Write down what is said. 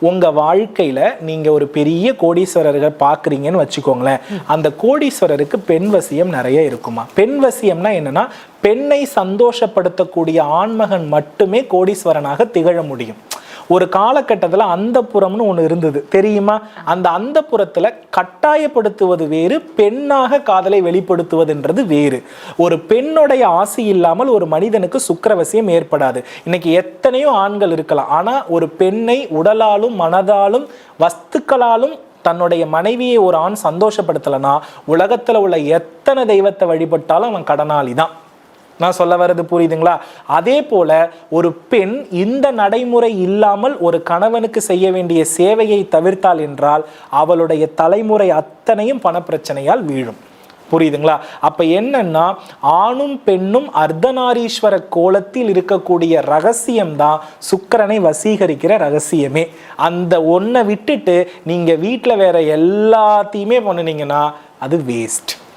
உங்க வாழ்க்கையில நீங்க ஒரு பெரிய கோடீஸ்வரர்கள் பார்க்குறீங்கன்னு வச்சுக்கோங்களேன். அந்த கோடீஸ்வரருக்கு பெண் வசியம் நிறைய இருக்குமா? பெண் வசியம்னா என்னன்னா பெண்ணை சந்தோஷப்படுத்தக்கூடிய ஆண்மகன் மட்டுமே கோடீஸ்வரனாக திகழ முடியும். ஒரு காலகட்டத்தில் அந்த புறம்னு ஒன்று இருந்தது. தெரியுமா? அந்த அந்த புறத்தில் கட்டாயப்படுத்துவது வேறு பெண்ணாக காதலை வெளிப்படுத்துவதுன்றது வேறு. ஒரு பெண்ணுடைய ஆசை இல்லாமல் ஒரு மனிதனுக்கு சுக்கிரவசியம் ஏற்படாது. இன்னைக்கு எத்தனையோ ஆண்கள் இருக்கலாம். ஆனால் ஒரு பெண்ணை உடலாலும் மனதாலும் வஸ்துக்களாலும் தன்னுடைய மனைவியை ஒரு ஆண் சந்தோஷப்படுத்தலைன்னா உலகத்தில் உள்ள எத்தனை தெய்வத்தை வழிபட்டாலும் அவன் கடனாளி தான் நான் சொல்ல வர்றது புரியுதுங்களா? அதே போல ஒரு பெண் இந்த நடைமுறை இல்லாமல் ஒரு கணவனுக்கு செய்ய வேண்டிய சேவையை தவிர்த்தாள் என்றால் அவளுடைய தலைமுறை அத்தனையும் பணப்பிரச்சனையால் வீழும். புரியுதுங்களா? அப்ப என்னன்னா ஆணும் பெண்ணும் அர்த்தநாரீஸ்வர கோலத்தில் இருக்கக்கூடிய ரகசியம்தான் சுக்கிரனை வசீகரிக்கிற ரகசியமே. அந்த ஒன்றை விட்டுட்டு நீங்க வீட்டில் வேற எல்லாத்தையுமே பண்ணினீங்கன்னா அது வேஸ்ட்